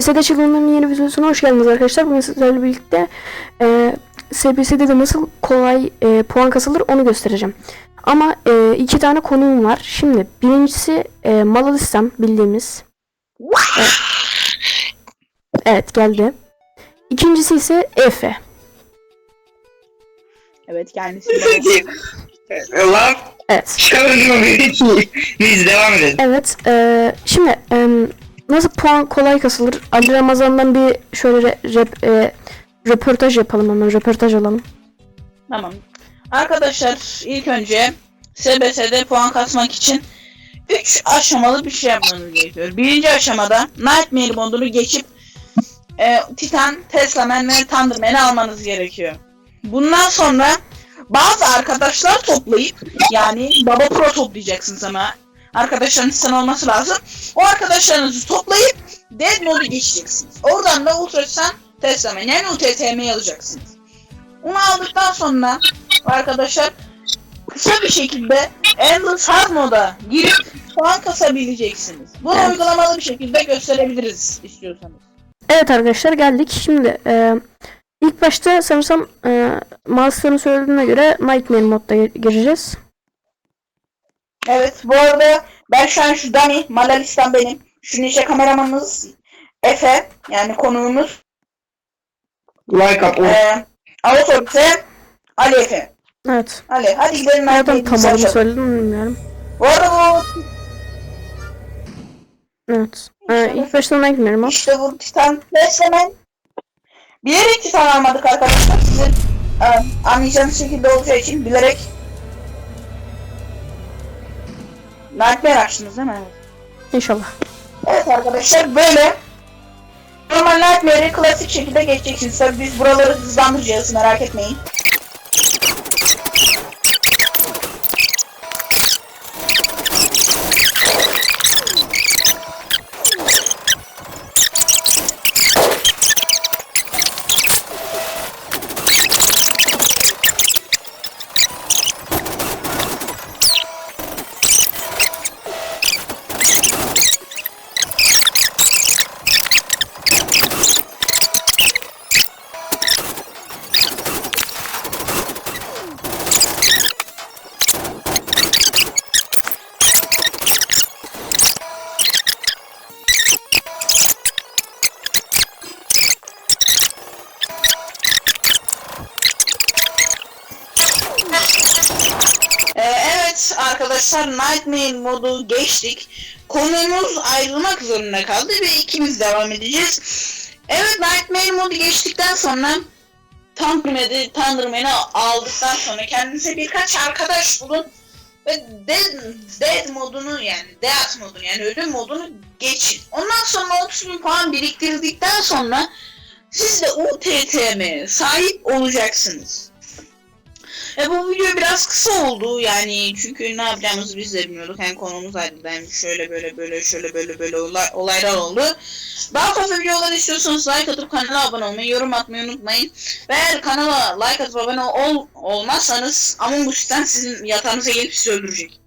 SPS'de çılgınların yeni videosuna hoş geldiniz arkadaşlar. Bugün sizlerle birlikte e, SPS'de de nasıl kolay e, puan kasılır onu göstereceğim. Ama e, iki tane konuğum var. Şimdi birincisi e, Malal İslam bildiğimiz. Evet. evet geldi. İkincisi ise Efe. Evet de. Lan Evet. Biz devam edelim. Evet. e, şimdi e, nasıl puan kolay kasılır? Ali Ramazan'dan bir şöyle re- rep, e, röportaj yapalım hemen. Röportaj alalım. tamam. Arkadaşlar ilk önce SBS'de puan kasmak için 3 aşamalı bir şey yapmanız gerekiyor. Birinci aşamada Nightmare modunu geçip e, Titan, Teslaman ve Thunderman'i almanız gerekiyor. Bundan sonra bazı arkadaşlar toplayıp yani Baba Pro toplayacaksınız ama arkadaşlarınız sana olması lazım. O arkadaşlarınızı toplayıp Dead modu geçeceksiniz. Oradan da Ultrasan Teslaman yani UTTM'yi alacaksınız. Onu aldıktan sonra arkadaşlar kısa bir şekilde Endless Hard moda girip puan kasabileceksiniz. Bunu Evet. uygulamalı bir şekilde gösterebiliriz istiyorsanız. Evet arkadaşlar geldik. Şimdi e, ilk başta sanırsam e, Master'ın söylediğine göre Nightmare modda gir- gireceğiz. Evet bu arada ben şu an şu Dani, Malalistan benim. Şu nice kameramanımız Efe yani konuğumuz. Like up. Ee, Avatar ise Ali Efe. Evet. Ali hadi gidelim. Nightmare'imizi tamamını söyledim bilmiyorum. Bu arada bu Evet. E, ilk başta Nightmare mod. İşte bu Titan beslemen. Bilerek Titan almadık arkadaşlar. Sizin e, anlayacağınız şekilde olacağı için bilerek Nightmare açtınız değil mi? İnşallah. Evet arkadaşlar böyle Normal Nightmare'i klasik şekilde geçeceksiniz. Tabii biz buraları hızlandıracağız merak etmeyin. Arkadaşlar Nightmare modu geçtik. Konumuz ayrılmak zorunda kaldı ve ikimiz devam edeceğiz. Evet Nightmare modu geçtikten sonra Thunderman'i Thunderman'i aldıktan sonra kendinize birkaç arkadaş bulun ve Dead, Dead modunu yani Death modunu yani ölüm modunu geçin. Ondan sonra 30 bin puan biriktirdikten sonra siz de UTTM'ye sahip olacaksınız. E bu video biraz kısa oldu yani çünkü ne yapacağımızı biz de bilmiyorduk. Yani konumuz ayrıldı. Yani şöyle böyle böyle şöyle böyle böyle olay, olaylar oldu. Daha fazla videolar istiyorsanız like atıp kanala abone olmayı, yorum atmayı unutmayın. Ve eğer kanala like atıp abone ol, olmazsanız Among Us'tan sizin yatağınıza gelip sizi öldürecek.